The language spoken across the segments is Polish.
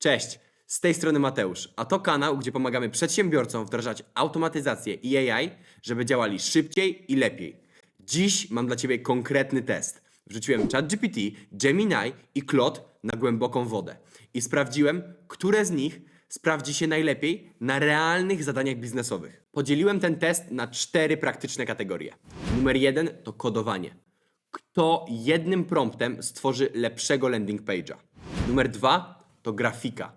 Cześć, z tej strony Mateusz, a to kanał, gdzie pomagamy przedsiębiorcom wdrażać automatyzację i AI, żeby działali szybciej i lepiej. Dziś mam dla Ciebie konkretny test. Wrzuciłem ChatGPT, Gemini i Claude na głęboką wodę i sprawdziłem, które z nich sprawdzi się najlepiej na realnych zadaniach biznesowych. Podzieliłem ten test na cztery praktyczne kategorie. Numer jeden to kodowanie. Kto jednym promptem stworzy lepszego landing page'a? Numer dwa to grafika.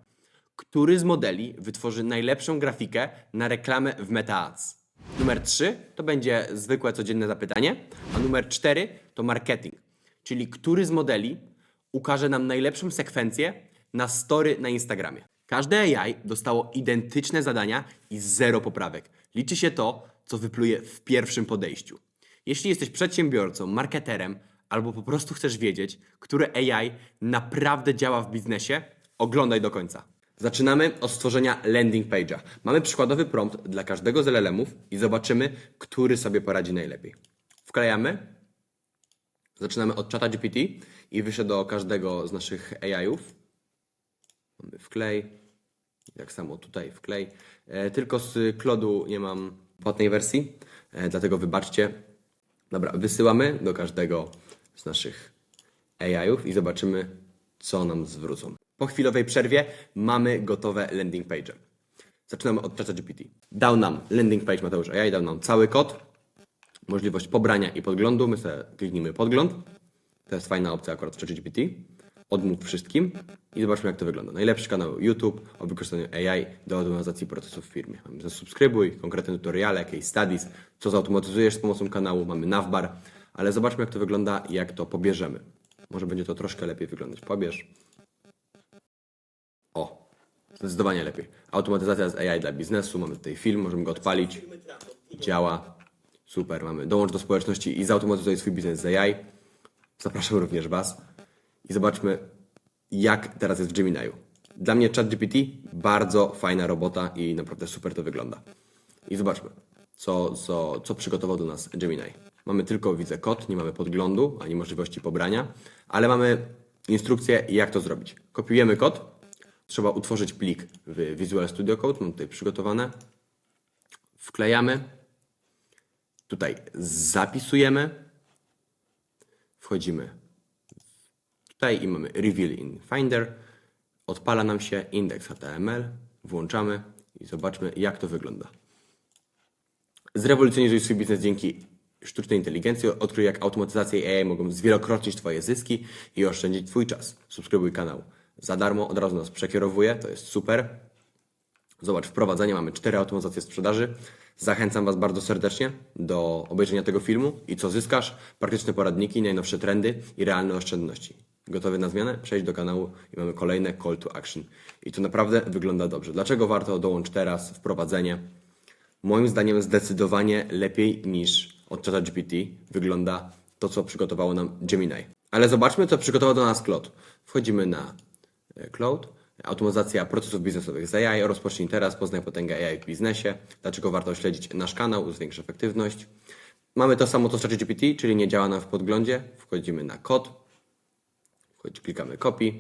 Który z modeli wytworzy najlepszą grafikę na reklamę w Meta Ads? Numer trzy to będzie zwykłe codzienne zapytanie, a numer cztery to marketing, czyli który z modeli ukaże nam najlepszą sekwencję na story na Instagramie. Każde AI dostało identyczne zadania i zero poprawek. Liczy się to, co wypluje w pierwszym podejściu. Jeśli jesteś przedsiębiorcą, marketerem albo po prostu chcesz wiedzieć, które AI naprawdę działa w biznesie, oglądaj do końca. Zaczynamy od stworzenia landing page'a. Mamy przykładowy prompt dla każdego z LLM-ów i zobaczymy, który sobie poradzi najlepiej. Wklejamy. Zaczynamy od czata GPT i wyślę do każdego z naszych AI-ów. Mamy wklej. Jak samo tutaj wklej. E, tylko z Clodu nie mam płatnej wersji, e, dlatego wybaczcie. Dobra, wysyłamy do każdego z naszych AI-ów i zobaczymy, co nam zwrócą. Po chwilowej przerwie mamy gotowe landing page. Zaczynamy od ChatGPT. Dał nam landing page Mateusz AI, dał nam cały kod, możliwość pobrania i podglądu. My sobie kliknijmy podgląd. To jest fajna opcja akurat w ChatGPT. Odmów wszystkim i zobaczmy jak to wygląda. Najlepszy kanał YouTube o wykorzystaniu AI do automatyzacji procesów w firmie. Mamy zasubskrybuj, konkretne tutoriale, jakieś studies, co zautomatyzujesz z pomocą kanału, mamy navbar, ale zobaczmy jak to wygląda i jak to pobierzemy. Może będzie to troszkę lepiej wyglądać. Pobierz. O, zdecydowanie lepiej. Automatyzacja z AI dla biznesu, mamy tutaj film, możemy go odpalić. Działa. Super, mamy dołącz do społeczności i zautomatyzuj swój biznes z AI. Zapraszam również Was. I zobaczmy, jak teraz jest w Gemini'u. Dla mnie ChatGPT bardzo fajna robota i naprawdę super to wygląda. I zobaczmy, co, co, co przygotował do nas Gemini. Mamy tylko, widzę, kod, nie mamy podglądu ani możliwości pobrania, ale mamy instrukcję, jak to zrobić. Kopiujemy kod, trzeba utworzyć plik w Visual Studio Code, mam tutaj przygotowane. Wklejamy, tutaj zapisujemy, wchodzimy tutaj i mamy Reveal in Finder, odpala nam się indeks HTML, włączamy i zobaczmy jak to wygląda. Zrewolucjonizuj swój biznes dzięki sztucznej inteligencji, odkryj jak automatyzacja i AI mogą zwielokrotnić Twoje zyski i oszczędzić Twój czas. Subskrybuj kanał za darmo, od razu nas przekierowuje, to jest super. Zobacz, wprowadzenie, mamy cztery automatyzacje sprzedaży. Zachęcam Was bardzo serdecznie do obejrzenia tego filmu i co zyskasz? Praktyczne poradniki, najnowsze trendy i realne oszczędności. Gotowy na zmianę? Przejdź do kanału i mamy kolejne call to action. I to naprawdę wygląda dobrze. Dlaczego warto dołącz teraz wprowadzenie? Moim zdaniem zdecydowanie lepiej niż od ChatGPT wygląda to, co przygotowało nam Gemini. Ale zobaczmy, co przygotował do nas Cloud. Wchodzimy na Cloud. Automatyzacja procesów biznesowych z AI. Rozpocznij teraz, poznaj potęgę AI w biznesie. Dlaczego warto śledzić nasz kanał, zwiększa efektywność. Mamy to samo co ChatGPT, czyli nie działa nam w podglądzie. Wchodzimy na kod. Klikamy copy.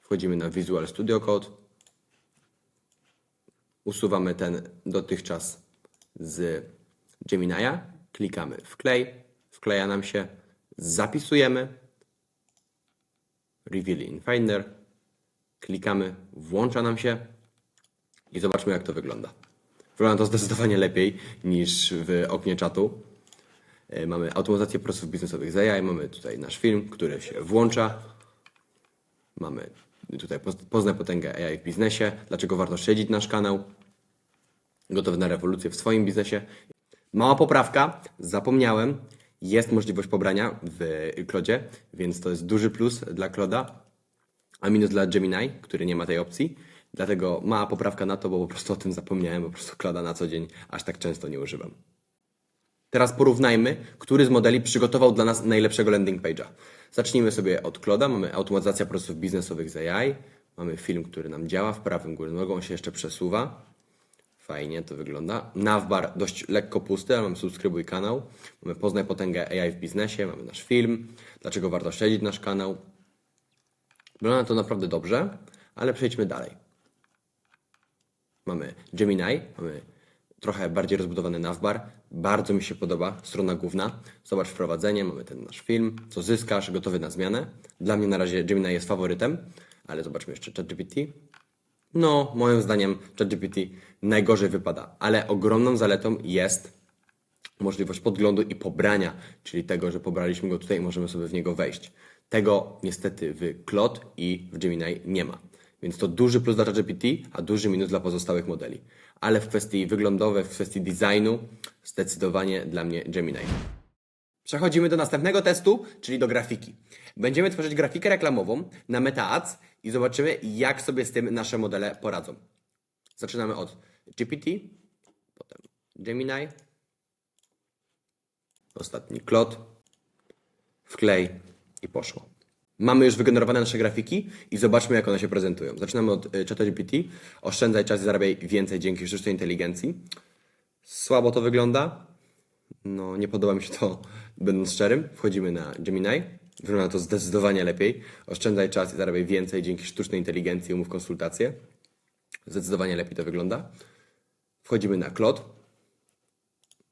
Wchodzimy na Visual Studio Code usuwamy ten dotychczas z Gemini'a, klikamy wklej, wkleja nam się, zapisujemy, Reveal in Finder, klikamy, włącza nam się i zobaczmy jak to wygląda. Wygląda to zdecydowanie lepiej niż w oknie czatu. E, Mamy automatyzację procesów biznesowych z AI, mamy tutaj nasz film, który się włącza, Mamy tutaj poz- poznaj potęgę AI w biznesie, dlaczego warto śledzić nasz kanał, gotowy na rewolucję w swoim biznesie. Mała poprawka, zapomniałem, jest możliwość pobrania w Clodzie, więc to jest duży plus dla Cloda, a minus dla Gemini, który nie ma tej opcji. Dlatego mała poprawka na to, bo po prostu o tym zapomniałem, po prostu Cloda na co dzień aż tak często nie używam. Teraz porównajmy, który z modeli przygotował dla nas najlepszego landing page'a. Zacznijmy sobie od Cloda. Mamy automatyzacja procesów biznesowych z AI. Mamy film, który nam działa w prawym górnym rogu. On się jeszcze przesuwa. Fajnie to wygląda. Navbar dość lekko pusty, ale mamy subskrybuj kanał. Mamy poznaj potęgę AI w biznesie. Mamy nasz film. Dlaczego warto śledzić nasz kanał. Wygląda to naprawdę dobrze, ale przejdźmy dalej. Mamy Gemini, mamy trochę bardziej rozbudowany navbar. Bardzo mi się podoba strona główna. Zobacz wprowadzenie, mamy ten nasz film, co zyskasz, gotowy na zmianę. Dla mnie na razie Gemini jest faworytem, ale zobaczmy jeszcze ChatGPT. No, moim zdaniem ChatGPT najgorzej wypada, ale ogromną zaletą jest możliwość podglądu i pobrania, czyli tego, że pobraliśmy go tutaj i możemy sobie w niego wejść. Tego niestety w Claude i w Gemini nie ma. Więc to duży plus dla ChatGPT, a duży minus dla pozostałych modeli. Ale w kwestii wyglądowej, w kwestii designu, zdecydowanie dla mnie Gemini. Przechodzimy do następnego testu, czyli do grafiki. Będziemy tworzyć grafikę reklamową na Meta Ads i zobaczymy, jak sobie z tym nasze modele poradzą. Zaczynamy od GPT, potem Gemini, ostatni Claude, wklej i poszło. Mamy już wygenerowane nasze grafiki i zobaczmy, jak one się prezentują. Zaczynamy od y, ChatGPT. Oszczędzaj czas i zarabiaj więcej dzięki sztucznej inteligencji. Słabo to wygląda. No, nie podoba mi się to, będąc szczerym. Wchodzimy na Gemini. Wygląda to zdecydowanie lepiej. Oszczędzaj czas i zarabiaj więcej dzięki sztucznej inteligencji. Umów konsultacje. Zdecydowanie lepiej to wygląda. Wchodzimy na Claude.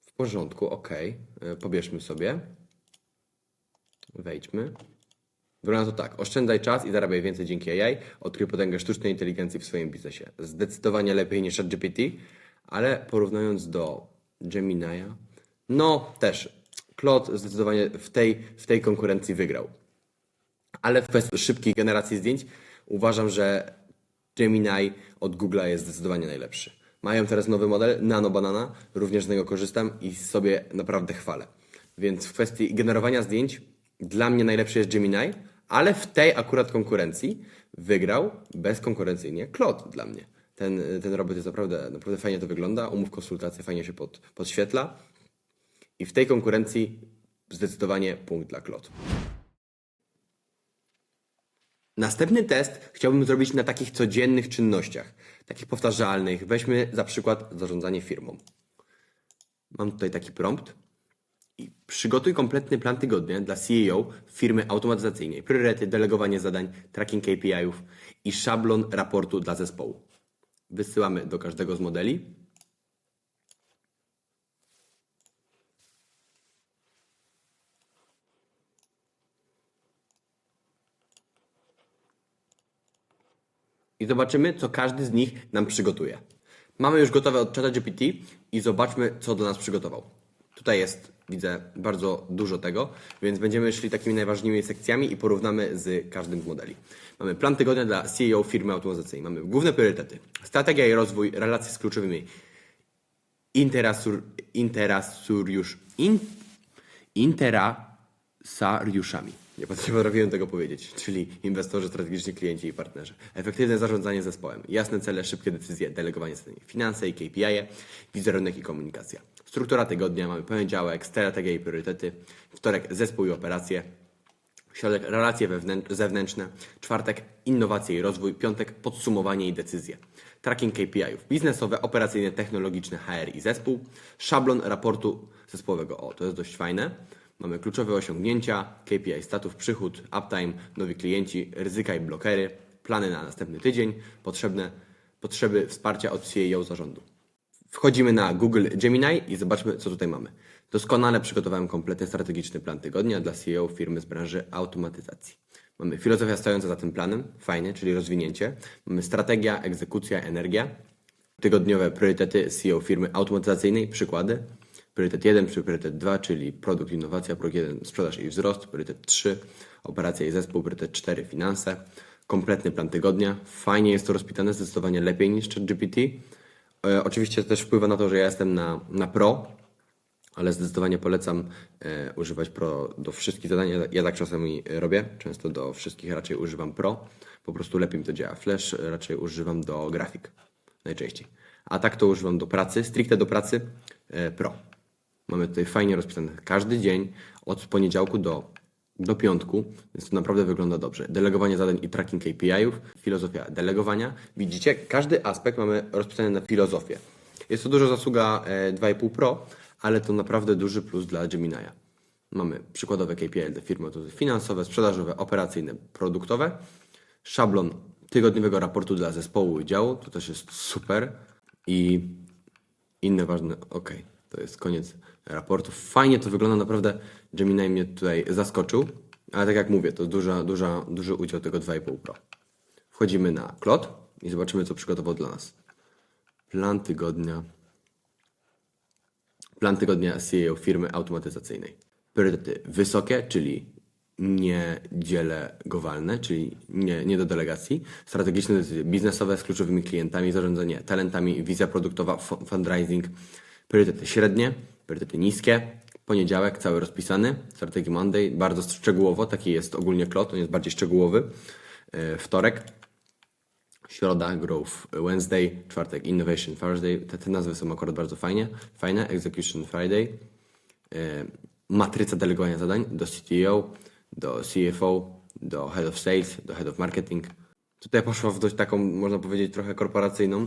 W porządku, ok. Y, Pobierzmy sobie. Wejdźmy. Wygląda to tak. Oszczędzaj czas i zarabiaj więcej dzięki AI. Odkryj potęgę sztucznej inteligencji w swoim biznesie. Zdecydowanie lepiej niż ChatGPT, ale porównując do Gemini'a, no też Claude zdecydowanie w tej, w tej konkurencji wygrał. Ale w kwestii szybkiej generacji zdjęć uważam, że Gemini od Google'a jest zdecydowanie najlepszy. Mają teraz nowy model Nano Banana, również z niego korzystam i sobie naprawdę chwalę. Więc w kwestii generowania zdjęć dla mnie najlepszy jest Gemini, ale w tej akurat konkurencji wygrał bezkonkurencyjnie Claude dla mnie. Ten, ten robot jest naprawdę, naprawdę fajnie to wygląda, umów konsultacji fajnie się pod, podświetla i w tej konkurencji zdecydowanie punkt dla Claude. Następny test chciałbym zrobić na takich codziennych czynnościach, takich powtarzalnych. Weźmy za przykład zarządzanie firmą. Mam tutaj taki prompt. I przygotuj kompletny plan tygodnia dla CEO firmy automatyzacyjnej. Priorytety, delegowanie zadań, tracking KPI-ów i szablon raportu dla zespołu. Wysyłamy do każdego z modeli. I zobaczymy, co każdy z nich nam przygotuje. Mamy już gotowe od ChatGPT i zobaczmy, co do nas przygotował. Tutaj jest, widzę, bardzo dużo tego, więc będziemy szli takimi najważniejszymi sekcjami i porównamy z każdym z modeli. Mamy plan tygodnia dla CEO firmy automatyzacyjnej. Mamy główne priorytety. Strategia i rozwój, relacje z kluczowymi interasur, interasuriusz, in, interasariuszami. Nie potrafiłem tego powiedzieć, czyli inwestorzy, strategiczni klienci i partnerzy. Efektywne zarządzanie zespołem, jasne cele, szybkie decyzje, delegowanie zadań, finanse i KPI, wizerunek i komunikacja. Struktura tygodnia, mamy poniedziałek, strategia i priorytety, wtorek zespół i operacje, środek relacje zewnętrzne, czwartek innowacje i rozwój, piątek podsumowanie i decyzje. Tracking KPI-ów biznesowe, operacyjne, technologiczne, HR i zespół, szablon raportu zespołowego. O, to jest dość fajne. Mamy kluczowe osiągnięcia, KPI statów, przychód, uptime, nowi klienci, ryzyka i blokery, plany na następny tydzień, potrzebne, potrzeby wsparcia od CEO zarządu. Wchodzimy na Google Gemini i zobaczmy, co tutaj mamy. Doskonale przygotowałem kompletny strategiczny plan tygodnia dla CEO firmy z branży automatyzacji. Mamy filozofia stojąca za tym planem, fajnie, czyli rozwinięcie. Mamy strategia, egzekucja, energia. Tygodniowe priorytety CEO firmy automatyzacyjnej, przykłady. Priorytet 1, priorytet 2, czyli produkt, innowacja, priorytet 1, sprzedaż i wzrost, priorytet 3, operacja i zespół, priorytet 4, finanse. Kompletny plan tygodnia. Fajnie jest to rozpisane, zdecydowanie lepiej niż ChatGPT. E, oczywiście też wpływa na to, że ja jestem na, na Pro, ale zdecydowanie polecam e, używać Pro do wszystkich zadań. Ja, ja tak czasami robię, często do wszystkich raczej używam Pro. Po prostu lepiej mi to działa. Flash raczej używam do grafik najczęściej. A tak to używam do pracy, stricte do pracy e, Pro. Mamy tutaj fajnie rozpisane każdy dzień od poniedziałku do, do piątku, więc to naprawdę wygląda dobrze. Delegowanie zadań i tracking KPI-ów, filozofia delegowania. Widzicie, każdy aspekt mamy rozpisany na filozofię. Jest to dużo zasługa e, 2,5 Pro, ale to naprawdę duży plus dla Gemini'a. Mamy przykładowe KPI dla firmy finansowe, sprzedażowe, operacyjne, produktowe. szablon tygodniowego raportu dla zespołu i działu, to też jest super. I inne ważne, ok, to jest koniec raportu. Fajnie to wygląda, naprawdę Gemini mnie tutaj zaskoczył, ale tak jak mówię, to duża, duża, duży udział tego 2,5 Pro. Wchodzimy na Klot i zobaczymy, co przygotował dla nas. Plan tygodnia. Plan tygodnia CEO firmy automatyzacyjnej. Priorytety wysokie, czyli niedzielegowalne, czyli nie, nie do delegacji. Strategiczne decyzje biznesowe z kluczowymi klientami, zarządzanie talentami, wizja produktowa, fu- fundraising. Priorytety średnie, priorytety niskie. Poniedziałek cały rozpisany. Strategy Monday, bardzo szczegółowo, taki jest ogólnie klot, on jest bardziej szczegółowy. E, Wtorek, Środa Growth Wednesday, czwartek Innovation Thursday. Te, te nazwy są akurat bardzo fajnie, fajne. Execution Friday, e, matryca delegowania zadań do CTO, do CFO, do Head of Sales, do Head of Marketing. Tutaj poszło w dość taką, można powiedzieć, trochę korporacyjną.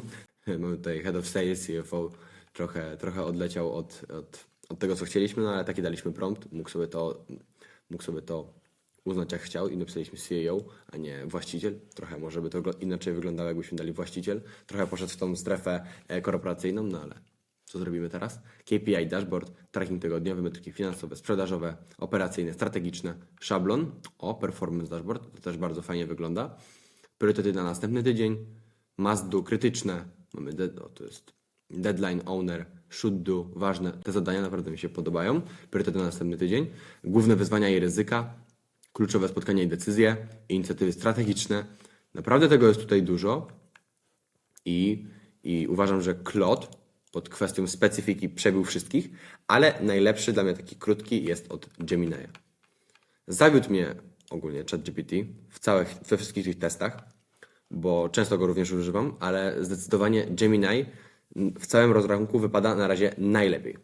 Mamy tutaj Head of Sales, CFO, trochę, trochę odleciał od, od, od tego, co chcieliśmy, no ale taki daliśmy prompt. Mógł sobie to, mógł sobie to uznać jak chciał i napisaliśmy CEO, a nie właściciel. Trochę może by to inaczej wyglądało, jakbyśmy dali właściciel. Trochę poszedł w tą strefę e, korporacyjną, no ale co zrobimy teraz? KPI dashboard, tracking tygodniowy, metryki finansowe, sprzedażowe, operacyjne, strategiczne, szablon, o performance dashboard, to też bardzo fajnie wygląda. Priorytety na następny tydzień, must do krytyczne, mamy o, to jest deadline owner, should do, ważne, te zadania naprawdę mi się podobają. Priorytety na następny tydzień, główne wyzwania i ryzyka, kluczowe spotkania i decyzje, inicjatywy strategiczne. Naprawdę tego jest tutaj dużo i, i uważam, że Klot pod kwestią specyfiki przebił wszystkich, ale najlepszy dla mnie taki krótki jest od Gemini'a. Zawiódł mnie ogólnie ChatGPT w całych, we wszystkich tych testach, bo często go również używam, ale zdecydowanie Gemini w całym rozrachunku wypada na razie najlepiej.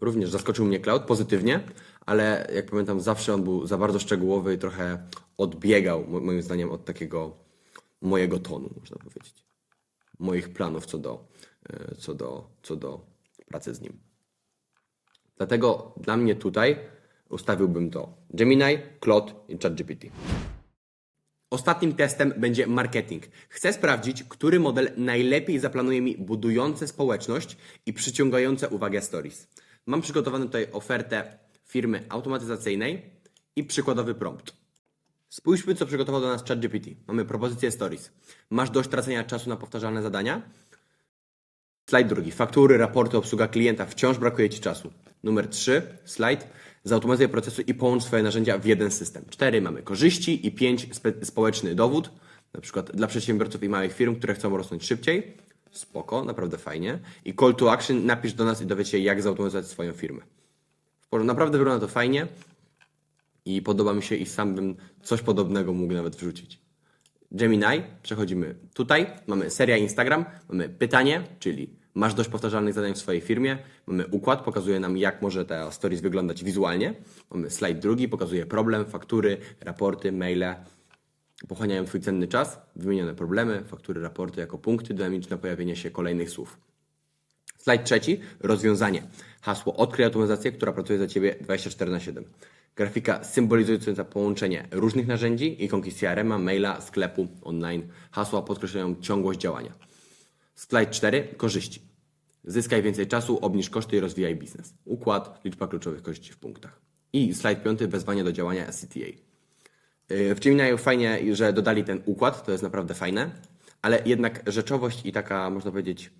Również zaskoczył mnie cloud pozytywnie, ale jak pamiętam, zawsze on był za bardzo szczegółowy i trochę odbiegał, mo- moim zdaniem, od takiego mojego tonu, można powiedzieć. Moich planów co do, e, co do, co do pracy z nim. Dlatego dla mnie tutaj ustawiłbym to Gemini, Claude i ChatGPT. Ostatnim testem będzie marketing. Chcę sprawdzić, który model najlepiej zaplanuje mi budujące społeczność i przyciągające uwagę stories. Mam przygotowaną tutaj ofertę firmy automatyzacyjnej i przykładowy prompt. Spójrzmy, co przygotował do nas ChatGPT. Mamy propozycję stories. Masz dość tracenia czasu na powtarzalne zadania? Slajd drugi. Faktury, raporty, obsługa klienta. Wciąż brakuje Ci czasu. Numer 3. Slajd. Zautomatyzuj procesu i połącz swoje narzędzia w jeden system. 4. Mamy korzyści i 5. Spe- społeczny dowód. Na przykład dla przedsiębiorców i małych firm, które chcą rosnąć szybciej. Spoko, naprawdę fajnie. I call to action. Napisz do nas i dowiedz się, jak zautomatyzować swoją firmę. Naprawdę wygląda to fajnie. I podoba mi się i sam bym coś podobnego mógł nawet wrzucić. Gemini, przechodzimy tutaj, mamy seria Instagram, mamy pytanie, czyli masz dość powtarzalnych zadań w swojej firmie, mamy układ, pokazuje nam jak może ta stories wyglądać wizualnie, mamy slajd drugi, pokazuje problem, faktury, raporty, maile, pochłaniają Twój cenny czas, wymienione problemy, faktury, raporty jako punkty, dynamiczne pojawienie się kolejnych słów. Slajd trzeci, rozwiązanie. Hasło odkryj automatyzację, która pracuje za Ciebie 24 na 7. Grafika symbolizująca połączenie różnych narzędzi, ikonki CRM, maila, sklepu, online. Hasła podkreślają ciągłość działania. Slajd 4, korzyści. Zyskaj więcej czasu, obniż koszty i rozwijaj biznes. Układ, liczba kluczowych korzyści w punktach. I slajd 5, wezwanie do działania CTA. Yy, W Gemini fajnie, że dodali ten układ, to jest naprawdę fajne, ale jednak rzeczowość i taka, można powiedzieć,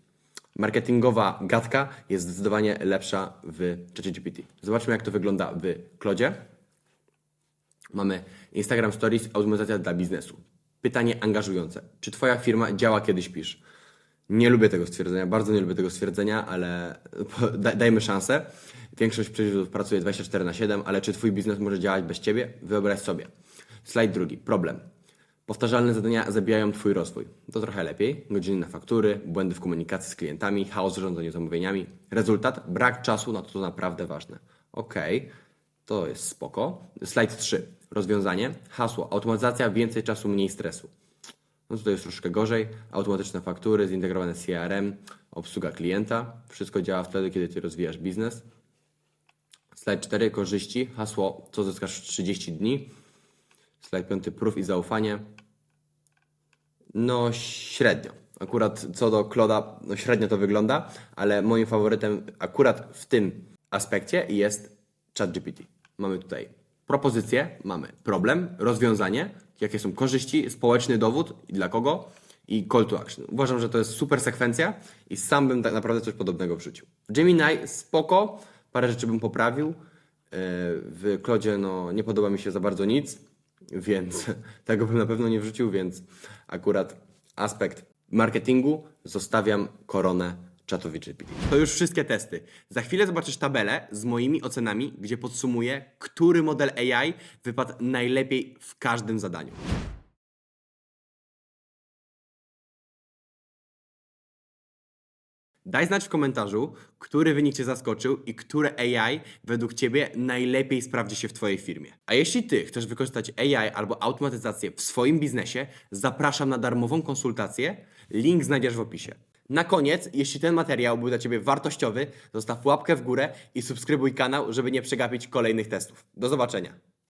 marketingowa gadka jest zdecydowanie lepsza w ChatGPT. Zobaczmy, jak to wygląda w Klodzie. Mamy Instagram Stories, automatyzacja dla biznesu. Pytanie angażujące. Czy Twoja firma działa, kiedy śpisz? Nie lubię tego stwierdzenia, bardzo nie lubię tego stwierdzenia, ale da- dajmy szansę. Większość przedsiębiorców pracuje 24 na 7, ale czy Twój biznes może działać bez Ciebie? Wyobraź sobie. Slajd drugi. Problem. Powtarzalne zadania zabijają Twój rozwój. To trochę lepiej. Godziny na faktury, błędy w komunikacji z klientami, chaos w zarządzaniu zamówieniami. Rezultat? Brak czasu na to, co naprawdę ważne. Ok, to jest spoko. Slajd 3. Rozwiązanie. Hasło. Automatyzacja, więcej czasu, mniej stresu. No tutaj jest troszkę gorzej. Automatyczne faktury, zintegrowane CRM, obsługa klienta. Wszystko działa wtedy, kiedy Ty rozwijasz biznes. Slajd 4. Korzyści. Hasło. Co zyskasz w 30 dni. Slajd 5. Proof i zaufanie. No średnio. Akurat co do Kloda, no średnio to wygląda, ale moim faworytem akurat w tym aspekcie jest ChatGPT. Mamy tutaj propozycję, mamy problem, rozwiązanie, jakie są korzyści, społeczny dowód i dla kogo i call to action. Uważam, że to jest super sekwencja i sam bym tak naprawdę coś podobnego wrzucił. Gemini spoko, parę rzeczy bym poprawił. Yy, W Klodzie no, nie podoba mi się za bardzo nic, więc tego bym na pewno nie wrzucił, więc akurat aspekt marketingu zostawiam koronę GPT. To już wszystkie testy. Za chwilę zobaczysz tabelę z moimi ocenami, gdzie podsumuję, który model AI wypadł najlepiej w każdym zadaniu. Daj znać w komentarzu, który wynik Cię zaskoczył i które AI według Ciebie najlepiej sprawdzi się w Twojej firmie. A jeśli Ty chcesz wykorzystać AI albo automatyzację w swoim biznesie, zapraszam na darmową konsultację. Link znajdziesz w opisie. Na koniec, jeśli ten materiał był dla Ciebie wartościowy, zostaw łapkę w górę i subskrybuj kanał, żeby nie przegapić kolejnych testów. Do zobaczenia.